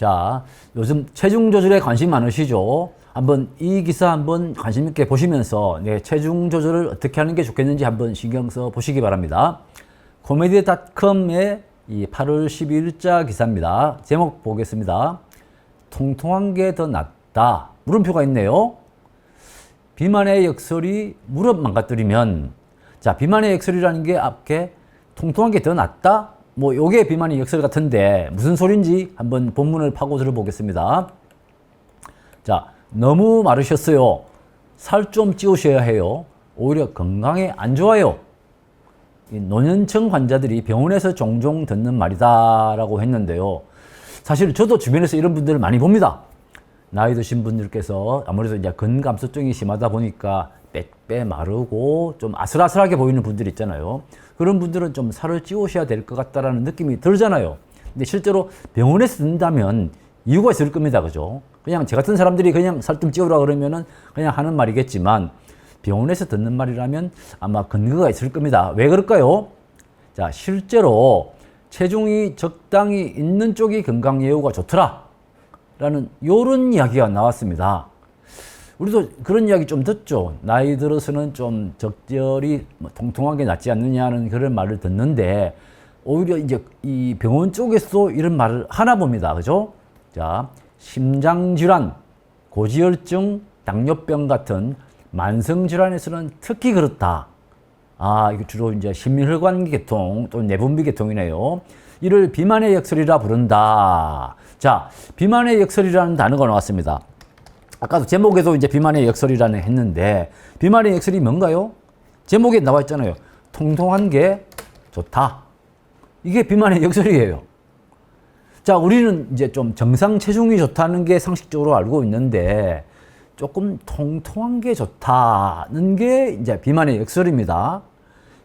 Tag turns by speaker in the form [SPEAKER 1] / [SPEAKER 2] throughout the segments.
[SPEAKER 1] 자, 요즘 체중 조절에 관심 많으시죠? 한번 이 기사 한번 관심 있게 보시면서 내 체중 조절을 어떻게 하는 게 좋겠는지 한번 신경 써 보시기 바랍니다. 코미디닷컴의 이 8월 12일자 기사입니다. 제목 보겠습니다. 통통한 게 더 낫다. 물음표가 있네요. 비만의 역설이 무릎 망가뜨리면 자 비만의 역설이라는 게 앞에 통통한 게 더 낫다 뭐 요게 비만의 역설 같은데 무슨 소린지 한번 본문을 파고 들어보겠습니다. 자 너무 마르셨어요. 살 좀 찌우셔야 해요. 오히려 건강에 안 좋아요. 이 노년층 환자들이 병원에서 종종 듣는 말이다라고 했는데요. 사실 저도 주변에서 이런 분들을 많이 봅니다. 나이 드신 분들께서 아무래도 이제 근감소증이 심하다 보니까 빼빼 마르고 좀 아슬아슬하게 보이는 분들 있잖아요. 그런 분들은 좀 살을 찌우셔야 될 것 같다라는 느낌이 들잖아요. 근데 실제로 병원에서 듣는다면 이유가 있을 겁니다. 그죠? 그냥 제 같은 사람들이 그냥 살 좀 찌우라 그러면은 그냥 하는 말이겠지만 병원에서 듣는 말이라면 아마 근거가 있을 겁니다. 왜 그럴까요? 자, 실제로 체중이 적당히 있는 쪽이 건강 예후가 좋더라. 라는 요런 이야기가 나왔습니다. 우리도 그런 이야기 좀 듣죠. 나이 들어서는 좀 적절히 뭐 통통한 게 낫지 않느냐는 그런 말을 듣는데 오히려 이제 이 병원 쪽에서도 이런 말을 하나 봅니다. 그죠? 자, 심장질환, 고지혈증, 당뇨병 같은 만성질환에서는 특히 그렇다. 아, 이거 주로 이제 심혈관 계통 또 내분비 계통이네요. 이를 비만의 역설이라 부른다. 자, 비만의 역설이라는 단어가 나왔습니다. 아까도 제목에도 이제 비만의 역설이라는 했는데 비만의 역설이 뭔가요? 제목에 나와 있잖아요. 통통한 게 좋다. 이게 비만의 역설이에요. 자, 우리는 이제 좀 정상 체중이 좋다는 게 상식적으로 알고 있는데 조금 통통한 게 좋다는 게 이제 비만의 역설입니다.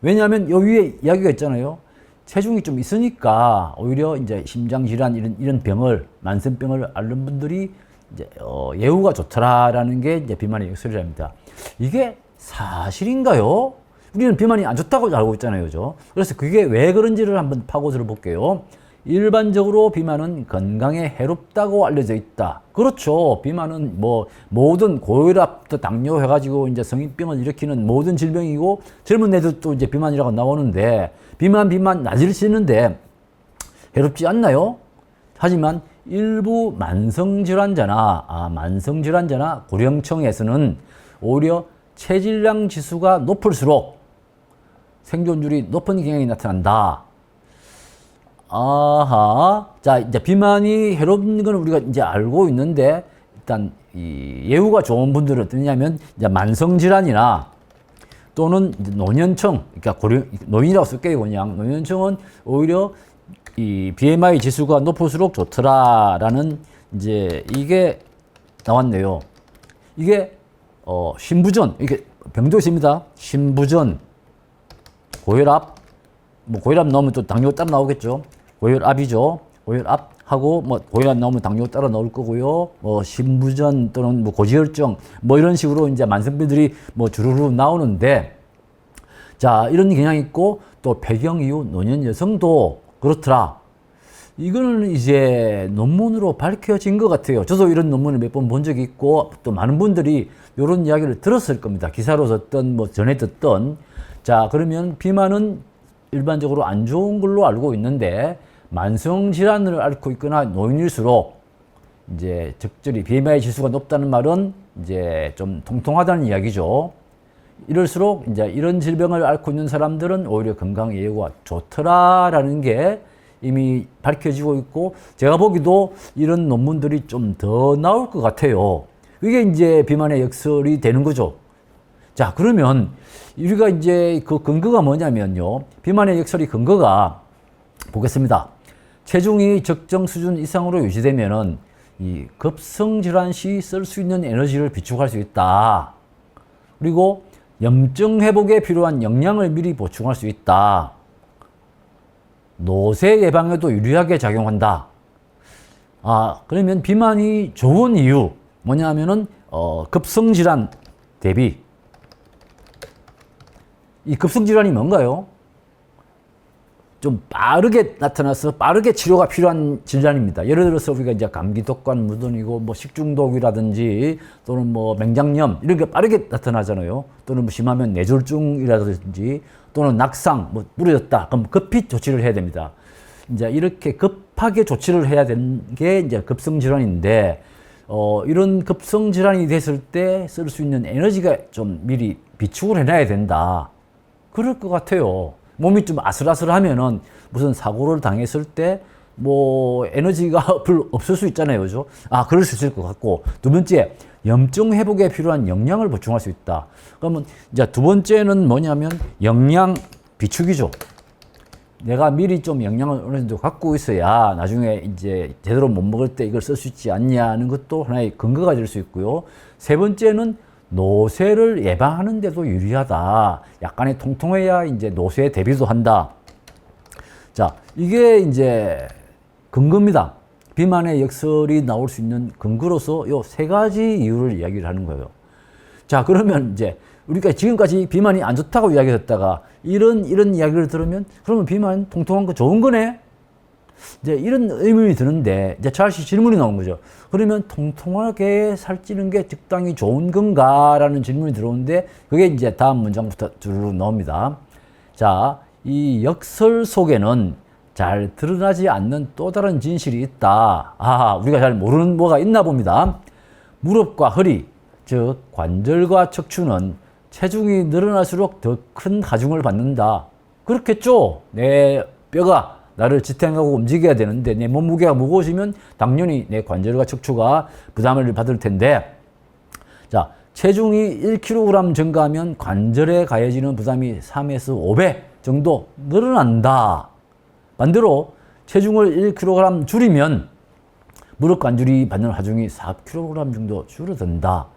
[SPEAKER 1] 왜냐하면 여기 위에 이야기가 있잖아요. 체중이 좀 있으니까 오히려 이제 심장 질환 이런 이런 병을 만성병을 앓는 분들이 이제 어, 예후가 좋더라라는 게 이제 비만의 역설이랍니다. 이게 사실인가요? 우리는 비만이 안 좋다고 알고 있잖아요, 그죠? 그래서 그게 왜 그런지를 한번 파고 들어 볼게요. 일반적으로 비만은 건강에 해롭다고 알려져 있다. 그렇죠. 비만은 뭐 모든 고혈압도 당뇨 해가지고 이제 성인병을 일으키는 모든 질병이고 젊은 애들도 이제 비만이라고 나오는데 비만 비만 낮을 수 있는데 해롭지 않나요? 하지만 일부 만성질환자나 아, 만성질환자나 고령층에서는 오히려 체질량 지수가 높을수록 생존율이 높은 경향이 나타난다. 아하. 자, 이제 비만이 해롭는 건 우리가 이제 알고 있는데, 일단, 이 예후가 좋은 분들은 어떠냐면, 이제 만성 질환이나 또는 이제 노년층, 그러니까 고령, 노인이라고 쓸게요, 그냥. 노년층은 오히려 이 BMI 지수가 높을수록 좋더라라는 이제 이게 나왔네요. 이게, 어, 신부전, 이게 병도 있습니다. 신부전, 고혈압, 뭐 고혈압 나오면 또 당뇨 따라 나오겠죠. 고혈압이죠. 고혈압 하고 뭐 고혈압 나오면 당뇨 따라 나올 거고요. 뭐 심부전 또는 뭐 고지혈증 뭐 이런 식으로 이제 만성병들이 뭐 주르르 나오는데 자 이런 경향이 있고 또 폐경 이후 노년 여성도 그렇더라. 이거는 이제 논문으로 밝혀진 것 같아요. 저도 이런 논문을 몇 번 본 적이 있고 또 많은 분들이 이런 이야기를 들었을 겁니다. 기사로 듣던 뭐 전에 듣던 자 그러면 비만은 일반적으로 안 좋은 걸로 알고 있는데 만성 질환을 앓고 있거나 노인일수록 이제 적절히 BMI 지수가 높다는 말은 이제 좀 통통하다는 이야기죠. 이럴수록 이제 이런 질병을 앓고 있는 사람들은 오히려 건강 예후가 좋더라라는 게 이미 밝혀지고 있고 제가 보기도 이런 논문들이 좀 더 나올 것 같아요. 이게 이제 비만의 역설이 되는 거죠. 자, 그러면 우리가 이제 그 근거가 뭐냐면요. 비만의 역설이 근거가 보겠습니다. 체중이 적정 수준 이상으로 유지되면은 이 급성 질환 시 쓸 수 있는 에너지를 비축할 수 있다. 그리고 염증 회복에 필요한 영양을 미리 보충할 수 있다. 노쇠 예방에도 유리하게 작용한다. 아, 그러면 비만이 좋은 이유 뭐냐면은 어, 급성 질환 대비 이 급성 질환이 뭔가요? 좀 빠르게 나타나서 빠르게 치료가 필요한 질환입니다. 예를 들어서 우리가 이제 감기 독감 무전이고 뭐 식중독이라든지 또는 뭐 맹장염 이런 게 빠르게 나타나잖아요. 또는 뭐 심하면 뇌졸중이라든지 또는 낙상 뭐 부러졌다. 그럼 급히 조치를 해야 됩니다. 이제 이렇게 급하게 조치를 해야 되는 게 이제 급성 질환인데 어, 이런 급성 질환이 됐을 때 쓸 수 있는 에너지가 좀 미리 비축을 해놔야 된다. 그럴 것 같아요. 몸이 좀 아슬아슬하면은 무슨 사고를 당했을 때 뭐 에너지가 별로 없을 수 있잖아요. 그죠? 아, 그럴 수 있을 것 같고. 두 번째, 염증 회복에 필요한 영양을 보충할 수 있다. 그러면 이제 두 번째는 뭐냐면 영양 비축이죠. 내가 미리 좀 영양을 어느 정도 갖고 있어야 나중에 이제 제대로 못 먹을 때 이걸 쓸 수 있지 않냐는 것도 하나의 근거가 될 수 있고요. 세 번째는 노쇠를 예방하는 데도 유리하다. 약간의 통통해야 이제 노쇠 대비도 한다. 자, 이게 이제 근거입니다. 비만의 역설이 나올 수 있는 근거로서 요 세 가지 이유를 이야기를 하는 거예요. 자, 그러면 이제 우리가 지금까지 비만이 안 좋다고 이야기했다가 이런 이런 이야기를 들으면 그러면 비만 통통한 거 좋은 거네? 이제 이런 의문이 드는데 이제 다시 질문이 나온 거죠. 그러면 통통하게 살찌는 게 적당히 좋은 건가라는 질문이 들어오는데 그게 이제 다음 문장부터 주르륵 나옵니다. 자, 이 역설 속에는 잘 드러나지 않는 또 다른 진실이 있다. 아, 우리가 잘 모르는 뭐가 있나 봅니다. 무릎과 허리, 즉 관절과 척추는 체중이 늘어날수록 더 큰 가중을 받는다. 그렇겠죠? 내 뼈가 나를 지탱하고 움직여야 되는데 내 몸무게가 무거워지면 당연히 내 관절과 척추가 부담을 받을 텐데 자 체중이 1kg 증가하면 관절에 가해지는 부담이 3에서 5배 정도 늘어난다. 반대로 체중을 1kg 줄이면 무릎 관절이 받는 하중이 4kg 정도 줄어든다.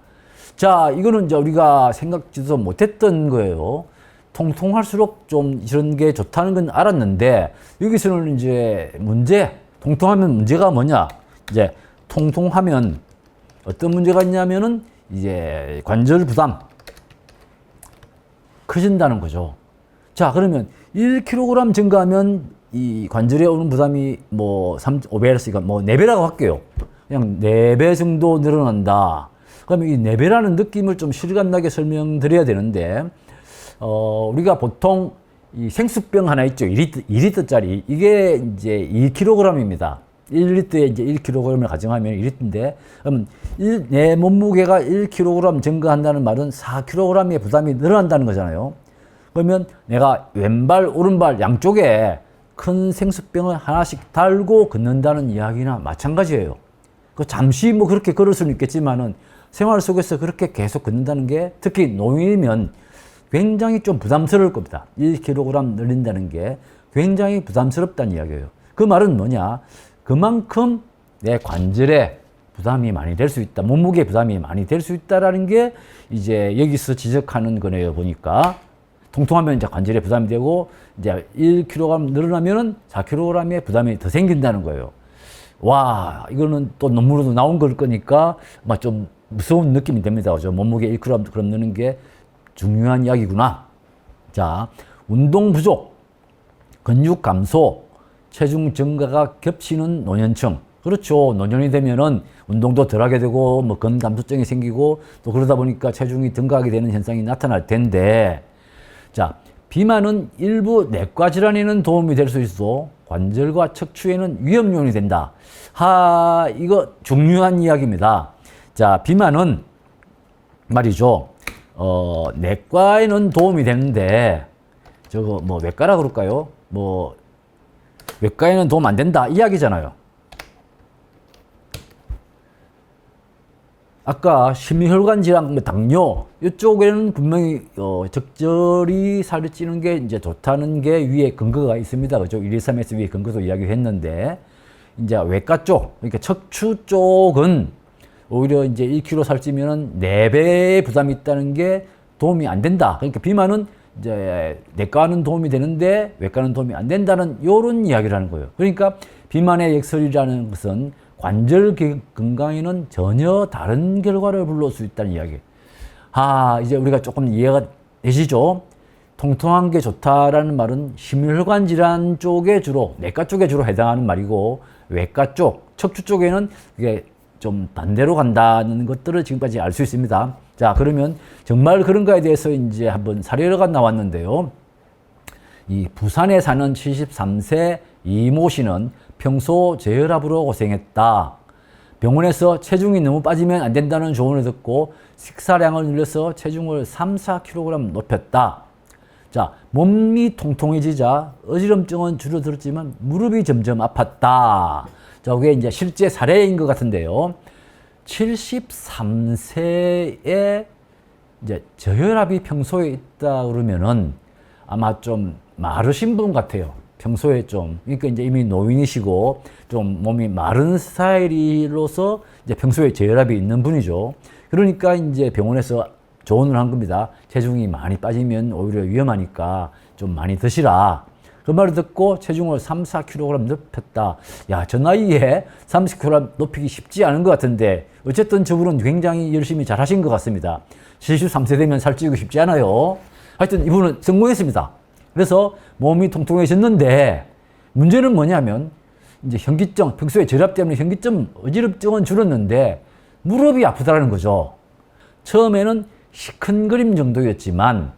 [SPEAKER 1] 자, 이거는 이제 우리가 생각지도 못했던 거예요. 통통할수록 좀 이런 게 좋다는 건 알았는데 여기서는 이제 문제, 통통하면 문제가 뭐냐? 이제 통통하면 어떤 문제가 있냐면은 이제 관절 부담 커진다는 거죠. 자, 그러면 1kg 증가하면 이 관절에 오는 부담이 뭐 3, 5배였으니까 뭐 4배라고 할게요. 그냥 4배 정도 늘어난다. 그러면 이 4배라는 느낌을 좀 실감나게 설명드려야 되는데, 어, 우리가 보통 이 생수병 하나 있죠. 2리터, 2리터짜리. 이게 이제 1kg입니다. 1리터에 이제 1kg을 가정하면 1리터인데, 그럼 일, 내 몸무게가 1kg 증가한다는 말은 4kg의 부담이 늘어난다는 거잖아요. 그러면 내가 왼발, 오른발 양쪽에 큰 생수병을 하나씩 달고 걷는다는 이야기나 마찬가지예요. 그 잠시 뭐 그렇게 걸을 수는 있겠지만은 생활 속에서 그렇게 계속 걷는다는 게 특히 노인이면 굉장히 좀 부담스러울 겁니다. 1kg 늘린다는 게 굉장히 부담스럽다는 이야기예요. 그 말은 뭐냐? 그만큼 내 관절에 부담이 많이 될 수 있다. 몸무게 부담이 많이 될 수 있다라는 게 이제 여기서 지적하는 거네요. 보니까. 통통하면 이제 관절에 부담이 되고 이제 1kg 늘어나면은 4kg의 부담이 더 생긴다는 거예요. 와, 이거는 또 논문으로도 나온 걸 거니까 막 좀 무서운 느낌이 됩니다. 그죠? 몸무게 1kg 그럼 느는 게 중요한 이야기구나. 자, 운동 부족, 근육 감소, 체중 증가가 겹치는 노년층. 그렇죠. 노년이 되면은 운동도 덜 하게 되고 뭐 근감소증이 생기고 또 그러다 보니까 체중이 증가하게 되는 현상이 나타날 텐데 자, 비만은 일부 내과 질환에는 도움이 될 수 있어 관절과 척추에는 위험 요인이 된다. 하, 이거 중요한 이야기입니다. 자, 비만은 말이죠. 어, 내과에는 도움이 되는데 저거 뭐 외과라 그럴까요? 뭐 외과에는 도움 안 된다 이야기잖아요. 아까 심혈관 질환, 뭐 당뇨 이쪽에는 분명히 어, 적절히 살이 찌는 게 이제 좋다는 게 위에 근거가 있습니다. 그죠? 1, 2, 3에서 위에 근거도 이야기했는데 이제 외과 쪽, 그러니까 척추 쪽은 오히려 이제 1kg 살찌면은 4배의 부담이 있다는 게 도움이 안 된다. 그러니까 비만은 이제 내과는 도움이 되는데 외과는 도움이 안 된다는 요런 이야기를 하는 거예요. 그러니까 비만의 역설이라는 것은 관절 건강에는 전혀 다른 결과를 불러올 수 있다는 이야기. 아, 이제 우리가 조금 이해가 되시죠? 통통한 게 좋다라는 말은 심혈관 질환 쪽에 주로 내과 쪽에 주로 해당하는 말이고 외과 쪽, 척추 쪽에는 이게 좀 반대로 간다는 것들을 지금까지 알 수 있습니다. 자, 그러면 정말 그런가에 대해서 이제 한번 사례가 나왔는데요. 이 부산에 사는 73세 이모 씨는 평소 저혈압으로 고생했다. 병원에서 체중이 너무 빠지면 안 된다는 조언을 듣고 식사량을 늘려서 체중을 3, 4kg 높였다. 자, 몸이 통통해지자 어지럼증은 줄어들었지만 무릎이 점점 아팠다. 자, 그게 이제 실제 사례인 것 같은데요. 73세에 이제 저혈압이 평소에 있다 그러면은 아마 좀 마르신 분 같아요. 평소에 좀 그러니까 이제 이미 노인이시고 좀 몸이 마른 스타일로서 이제 평소에 저혈압이 있는 분이죠. 그러니까 이제 병원에서 조언을 한 겁니다. 체중이 많이 빠지면 오히려 위험하니까 좀 많이 드시라. 그 말을 듣고 체중을 3, 4kg 높였다. 야, 저 나이에 30kg 높이기 쉽지 않은 것 같은데 어쨌든 저분은 굉장히 열심히 잘 하신 것 같습니다. 73세 되면 살찌우기 쉽지 않아요. 하여튼 이분은 성공했습니다. 그래서 몸이 통통해졌는데 문제는 뭐냐면 이제 현기증, 평소에 저혈압 때문에 현기증, 어지럽증은 줄었는데 무릎이 아프다라는 거죠. 처음에는 시큰그림 정도였지만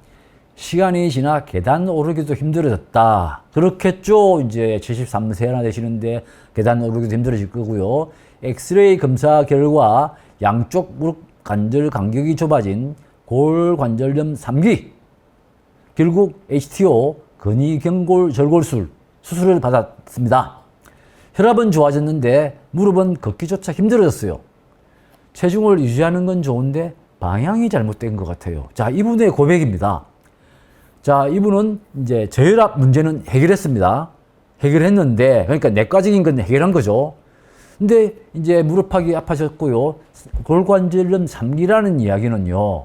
[SPEAKER 1] 시간이 지나 계단 오르기도 힘들어졌다. 그렇겠죠. 이제 73세나 되시는데 계단 오르기도 힘들어질 거고요. 엑스레이 검사 결과 양쪽 무릎 관절 간격이 좁아진 골관절염 3기. 결국 HTO 근위경골 절골술 수술을 받았습니다. 혈압은 좋아졌는데 무릎은 걷기조차 힘들어졌어요. 체중을 유지하는 건 좋은데 방향이 잘못된 것 같아요. 자, 이분의 고백입니다. 자, 이분은 이제 저혈압 문제는 해결했습니다. 해결했는데, 그러니까 내과적인 건 해결한 거죠. 근데 이제 무릎팍이 아파졌고요. 골관절염 3기라는 이야기는요,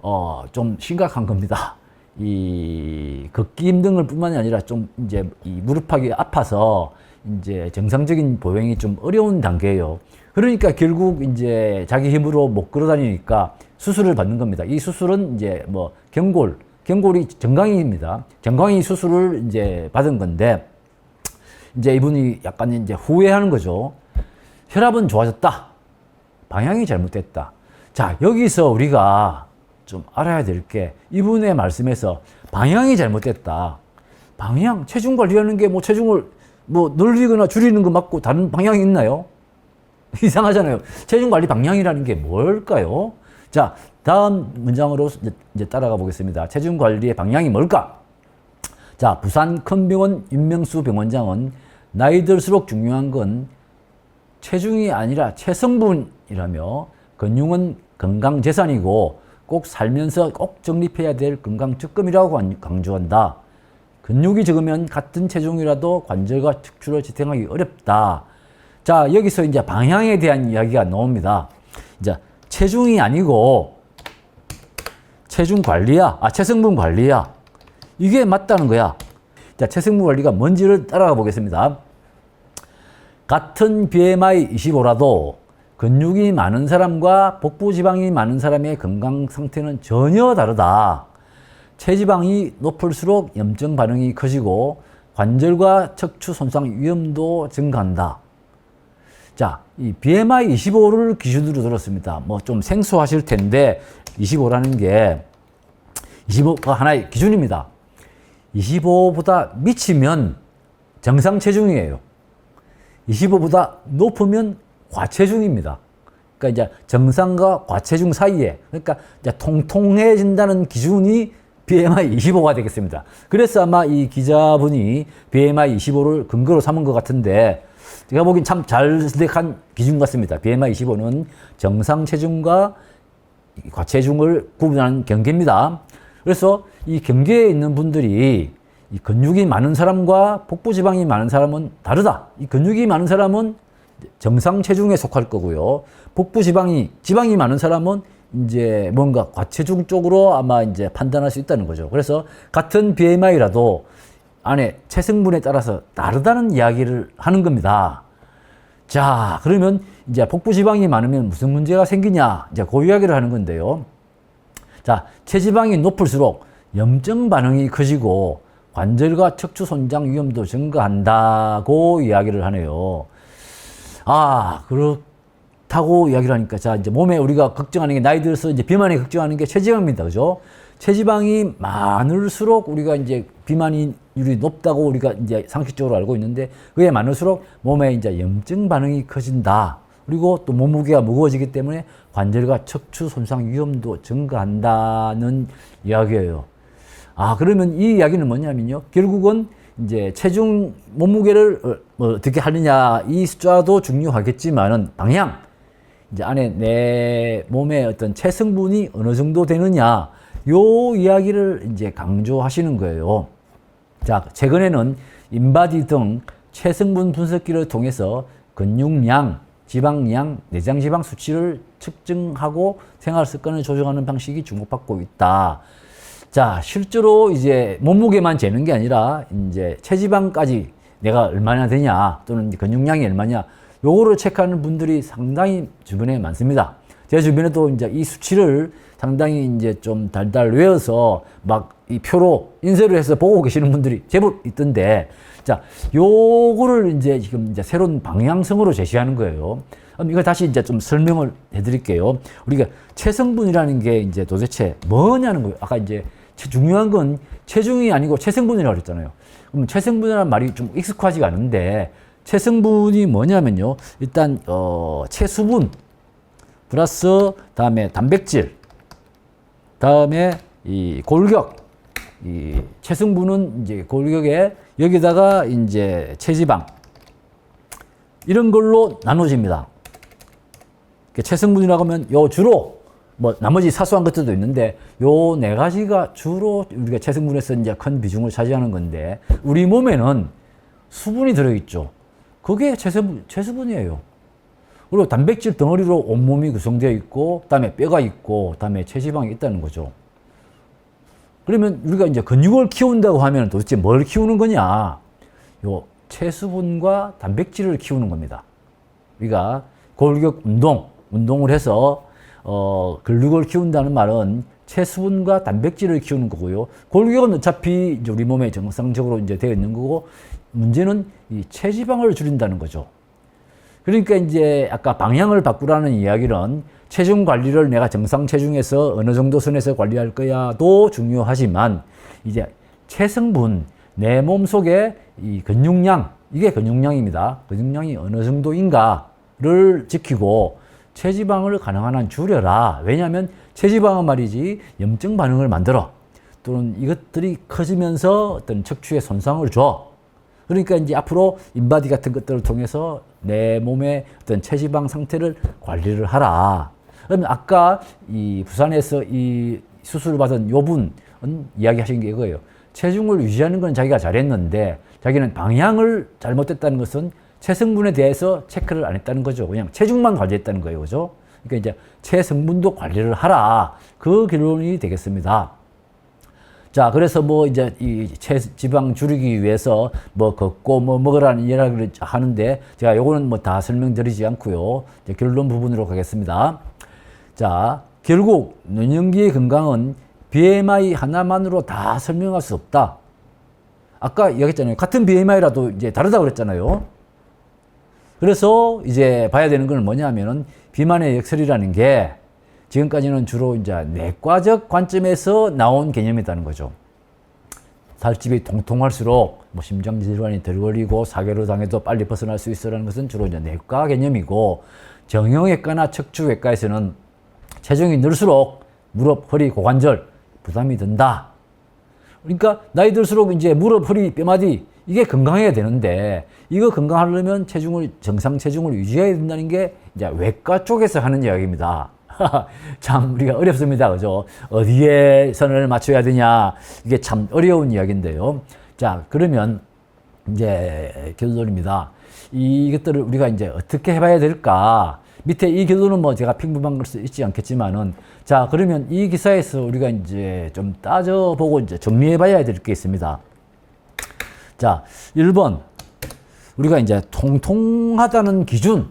[SPEAKER 1] 어, 좀 심각한 겁니다. 이 걷기 힘든 걸 뿐만이 아니라 좀 이제 이 무릎팍이 아파서 이제 정상적인 보행이 좀 어려운 단계예요. 그러니까 결국 이제 자기 힘으로 못 걸어 다니니까 수술을 받는 겁니다. 이 수술은 이제 뭐 경골, 경골이 정강이입니다. 정강이 수술을 이제 받은 건데 이제 이분이 약간 이제 후회하는 거죠. 혈압은 좋아졌다. 방향이 잘못됐다. 자, 여기서 우리가 좀 알아야 될 게 이분의 말씀에서 방향이 잘못됐다. 방향, 체중 관리하는 게 뭐 체중을 뭐 늘리거나 줄이는 거 맞고 다른 방향이 있나요? 이상하잖아요. 체중 관리 방향이라는 게 뭘까요? 자, 다음 문장으로 이제- 따라가 보겠습니다. 체중 관리의 방향이 뭘까? 자, 부산 큰병원 윤명수 병원장은 나이 들수록 중요한 건 체중이 아니라 체성분이라며 근육은 건강 재산이고 꼭 살면서 꼭 정립해야 될 건강 특검이라고 관- 강조한다. 근육이 적으면 같은 체중이라도 관절과 척추를 지탱하기 어렵다. 자, 여기서 이제 방향에 대한 이야기가 나옵니다. 이제 체중이 아니고 체중 관리야. 아, 체성분 관리야. 이게 맞다는 거야. 자, 체성분 관리가 뭔지를 따라가 보겠습니다. 같은 BMI 25라도 근육이 많은 사람과 복부 지방이 많은 사람의 건강 상태는 전혀 다르다. 체지방이 높을수록 염증 반응이 커지고 관절과 척추 손상 위험도 증가한다. 자, 이 BMI 25를 기준으로 들었습니다. 뭐 좀 생소하실 텐데 25라는 게 25가 하나의 기준입니다. 25보다 미치면 정상 체중이에요. 25보다 높으면 과체중입니다. 그러니까 이제 정상과 과체중 사이에 그러니까 이제 통통해진다는 기준이 BMI 25가 되겠습니다. 그래서 아마 이 기자분이 BMI 25를 근거로 삼은 것 같은데 제가 보기엔 참 잘 선택한 기준 같습니다. BMI 25는 정상 체중과 이 과체중을 구분하는 경계입니다. 그래서 이 경계에 있는 분들이 이 근육이 많은 사람과 복부 지방이 많은 사람은 다르다. 이 근육이 많은 사람은 정상 체중에 속할 거고요. 복부 지방이 지방이 많은 사람은 이제 뭔가 과체중 쪽으로 아마 이제 판단할 수 있다는 거죠. 그래서 같은 BMI라도 안에 체성분에 따라서 다르다는 이야기를 하는 겁니다. 자, 그러면 이제 복부 지방이 많으면 무슨 문제가 생기냐? 이제 그 이야기를 하는 건데요. 자, 체지방이 높을수록 염증 반응이 커지고 관절과 척추 손상 위험도 증가한다고 이야기를 하네요. 아, 그렇다고 이야기를 하니까 자, 이제 몸에 우리가 걱정하는 게 나이 들어서 이제 비만이 걱정하는 게 체지방입니다. 그죠? 체지방이 많을수록 우리가 이제 비만이 율이 높다고 우리가 이제 상식적으로 알고 있는데 그게 많을수록 몸에 이제 염증 반응이 커진다. 그리고 또 몸무게가 무거워지기 때문에 관절과 척추 손상 위험도 증가한다는 이야기예요. 아, 그러면 이 이야기는 뭐냐면요. 결국은 이제 체중 몸무게를 어, 뭐 어떻게 하느냐 이 숫자도 중요하겠지만은 방향 이제 안에 내 몸의 어떤 체성분이 어느 정도 되느냐 요 이야기를 이제 강조하시는 거예요. 자, 최근에는 인바디 등 체성분 분석기를 통해서 근육량, 지방량, 내장지방 수치를 측정하고 생활 습관을 조정하는 방식이 주목받고 있다. 자, 실제로 이제 몸무게만 재는 게 아니라 이제 체지방까지 내가 얼마나 되냐 또는 근육량이 얼마냐 요거를 체크하는 분들이 상당히 주변에 많습니다. 제 주변에도 이제 이 수치를 상당히 이제 좀 달달 외워서 막 이 표로 인쇄를 해서 보고 계시는 분들이 제법 있던데 자, 요거를 이제 지금 이제 새로운 방향성으로 제시하는 거예요. 그럼 이걸 다시 이제 좀 설명을 해드릴게요. 우리가 체성분이라는 게 이제 도대체 뭐냐는 거예요. 아까 이제 체- 중요한 건 체중이 아니고 체성분이라고 그랬잖아요. 그럼 체성분이라는 말이 좀 익숙하지가 않은데 체성분이 뭐냐면요. 일단 어, 체수분 플러스 다음에 단백질 다음에 이 골격 이 체성분은 이제 골격에 여기다가 이제 체지방 이런 걸로 나눠집니다. 그 체성분이라고 하면 요 주로 뭐 나머지 사소한 것들도 있는데 요 네 가지가 주로 우리가 체성분에서 이제 큰 비중을 차지하는 건데 우리 몸에는 수분이 들어있죠. 그게 체성분, 체수분이에요. 그리고 단백질 덩어리로 온몸이 구성되어 있고, 그 다음에 뼈가 있고, 그 다음에 체지방이 있다는 거죠. 그러면 우리가 이제 근육을 키운다고 하면 도대체 뭘 키우는 거냐? 요 체수분과 단백질을 키우는 겁니다. 우리가 골격 운동, 운동을 해서 어, 근육을 키운다는 말은 체수분과 단백질을 키우는 거고요. 골격은 어차피 이제 우리 몸에 정상적으로 이제 되어 있는 거고 문제는 이 체지방을 줄인다는 거죠. 그러니까 이제 아까 방향을 바꾸라는 이야기는 체중 관리를 내가 정상 체중에서 어느 정도 선에서 관리할 거야도 중요하지만 이제 체성분 내 몸 속에 이 근육량 이게 근육량입니다. 근육량이 어느 정도인가를 지키고 체지방을 가능한 한 줄여라. 왜냐하면 체지방은 말이지 염증 반응을 만들어 또는 이것들이 커지면서 어떤 척추에 손상을 줘. 그러니까 이제 앞으로 인바디 같은 것들을 통해서 내 몸의 어떤 체지방 상태를 관리를 하라. 그러면 아까 이 부산에서 이 수술을 받은 요 분은 이야기하신 게 이거예요. 체중을 유지하는 건 자기가 잘했는데 자기는 방향을 잘못했다는 것은 체성분에 대해서 체크를 안 했다는 거죠. 그냥 체중만 관리했다는 거예요. 그죠? 그러니까 이제 체성분도 관리를 하라. 그 결론이 되겠습니다. 자, 그래서 뭐 이제 이 체 지방 줄이기 위해서 뭐 걷고 뭐 먹으라는 이야기를 하는데 제가 요거는 뭐 다 설명드리지 않고요. 이제 결론 부분으로 가겠습니다. 자, 결국 노년기의 건강은 BMI 하나만으로 다 설명할 수 없다. 아까 이야기했잖아요. 같은 BMI라도 이제 다르다 그랬잖아요. 그래서 이제 봐야 되는 건 뭐냐면은 비만의 역설이라는 게 지금까지는 주로 이제 내과적 관점에서 나온 개념이라는 거죠. 살집이 통통할수록 뭐 심장 질환이 덜 걸리고 사계로 당해도 빨리 벗어날 수 있어라는 것은 주로 이제 내과 개념이고 정형외과나 척추외과에서는 체중이 늘수록 무릎, 허리, 고관절 부담이 든다. 그러니까 나이 들수록 이제 무릎, 허리, 뼈마디 이게 건강해야 되는데 이거 건강하려면 체중을 정상 체중을 유지해야 된다는 게 이제 외과 쪽에서 하는 이야기입니다. 참 우리가 어렵습니다. 그죠? 어디에 선을 맞춰야 되냐 이게 참 어려운 이야기인데요. 자, 그러면 이제 결론입니다. 이것들을 우리가 이제 어떻게 해봐야 될까? 밑에 이 결론은 뭐 제가 평범한 걸 수 있지 않겠지만은 자, 그러면 이 기사에서 우리가 이제 좀 따져보고 이제 정리해봐야 될 게 있습니다. 자, 1번. 우리가 이제 통통하다는 기준.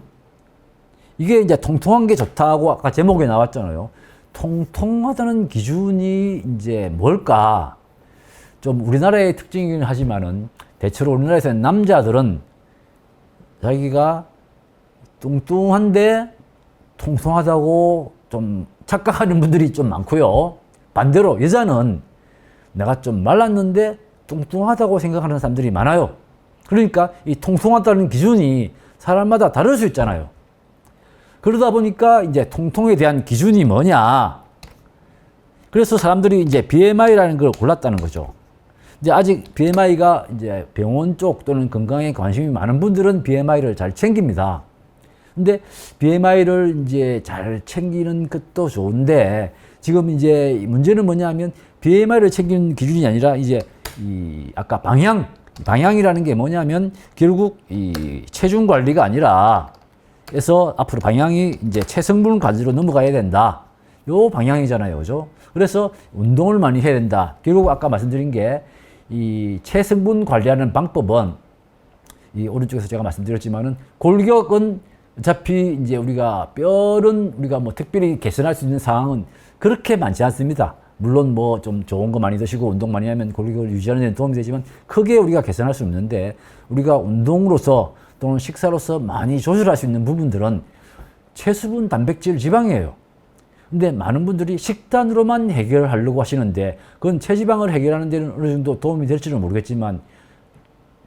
[SPEAKER 1] 이게 이제 통통한 게 좋다고 아까 제목에 나왔잖아요. 통통하다는 기준이 이제 뭘까? 좀 우리나라의 특징이긴 하지만은 대체로 우리나라에서 남자들은 자기가 뚱뚱한데 통통하다고 좀 착각하는 분들이 좀 많고요. 반대로 여자는 내가 좀 말랐는데 뚱뚱하다고 생각하는 사람들이 많아요. 그러니까 이 통통하다는 기준이 사람마다 다를 수 있잖아요. 그러다 보니까 이제 통통에 대한 기준이 뭐냐. 그래서 사람들이 이제 BMI라는 걸 골랐다는 거죠. 이제 아직 BMI가 이제 병원 쪽 또는 건강에 관심이 많은 분들은 BMI를 잘 챙깁니다. 근데 BMI를 이제 잘 챙기는 것도 좋은데 지금 이제 문제는 뭐냐면 BMI를 챙기는 기준이 아니라 이제 이 아까 방향 방향이라는 게 뭐냐면 결국 이 체중 관리가 아니라 그래서 앞으로 방향이 이제 체성분 관리로 넘어가야 된다. 요 방향이잖아요. 그죠? 그래서 운동을 많이 해야 된다. 결국 아까 말씀드린 게 이 체성분 관리하는 방법은 이 오른쪽에서 제가 말씀드렸지만은 골격은 어차피 이제 우리가 뼈는 우리가 뭐 특별히 개선할 수 있는 상황은 그렇게 많지 않습니다. 물론 뭐 좀 좋은 거 많이 드시고 운동 많이 하면 골격을 유지하는 데 도움이 되지만 크게 우리가 개선할 수 없는데 우리가 운동으로서 또는 식사로서 많이 조절할 수 있는 부분들은 체수분, 단백질, 지방이에요. 근데 많은 분들이 식단으로만 해결하려고 하시는데 그건 체지방을 해결하는 데는 어느 정도 도움이 될지는 모르겠지만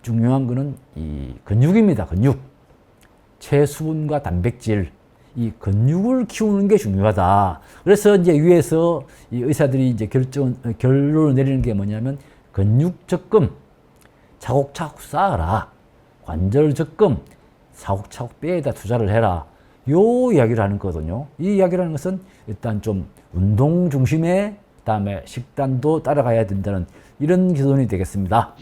[SPEAKER 1] 중요한 거는 이 근육입니다. 근육. 체수분과 단백질. 이 근육을 키우는 게 중요하다. 그래서 이제 위에서 이 의사들이 이제 결정, 결론을 내리는 게 뭐냐면 근육 적금 차곡차곡 쌓아라. 관절 적금 차곡차곡 뼈에다 투자를 해라. 요 이야기를 하는 거거든요. 이 이야기라는 것은 일단 좀 운동 중심의 그다음에 식단도 따라가야 된다는 이런 기존이 되겠습니다.